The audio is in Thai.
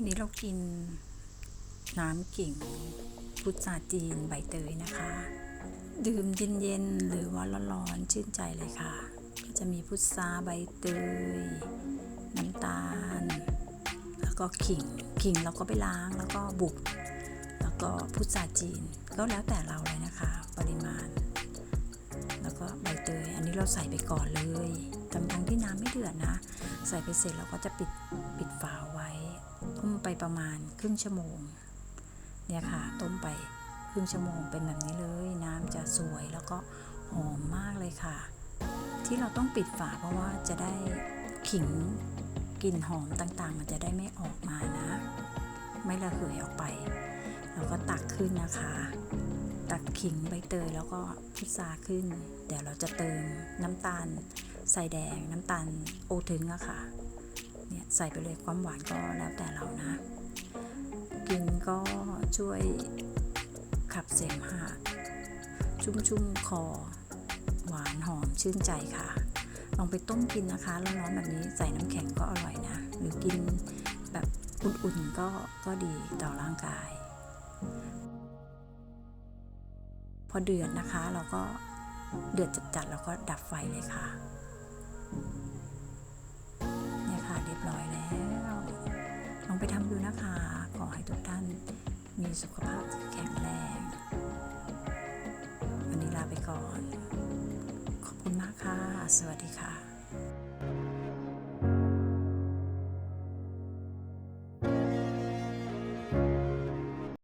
วันนี้เรากินน้ำกิ่งพุทราจีนใบเตยนะคะ ดื่มเย็นๆหรือว่าร้อนๆชื่นใจเลยค่ะ ก็จะมีพุทราใบเตย น้ำตาล แล้วก็ขิงขิงเราก็ไปล้างแล้วก็บุก แล้วก็พุทราจีนก็แล้วแต่เราเลยนะคะ ปริมาณ แล้วก็ใบเตย อันนี้เราใส่ไปก่อนเลย ทั้งทั้งที่น้ำไม่เดือดนะ ใส่ไปเสร็จเราก็จะปิดปิดฝาไว้ต้มไปประมาณครึ่งชั่วโมง เนี่ยค่ะ ต้มไปครึ่งชั่วโมงเป็นแบบนี้เลย น้ำจะสวยแล้วก็หอมมากเลยค่ะ ที่เราต้องปิดฝาเพราะว่าจะได้ขิงกลิ่นหอมต่างๆ มันจะได้ไม่ออกมานะ ไม่ระเหยออกไป เราก็ตักขึ้นนะคะ ตักขิงใบเตยแล้วก็พุทราขึ้น เดี๋ยวเราจะเติมน้ำตาล ใส่แดงน้ำตาลโอถึงอะค่ะเนี่ยใส่ไปเลยความหวานก็แล้วแต่เรานะ กินก็ช่วยขับเสมหะชุ่มๆคอ หวานหอมชื่นใจค่ะ ลองไปต้มกินนะคะร้อนๆแบบนี้ใส่น้ำแข็งก็อร่อยนะ หรือกินแบบอุ่นๆก็ก็ดีต่อร่างกาย พอเดือดนะคะเราก็เดือดจัดๆเราก็ดับไฟเลยค่ะ มีสุขภาพแข็งแรง วันนี้ลาไปก่อน ขอบคุณมากค่ะ สวัสดีค่ะ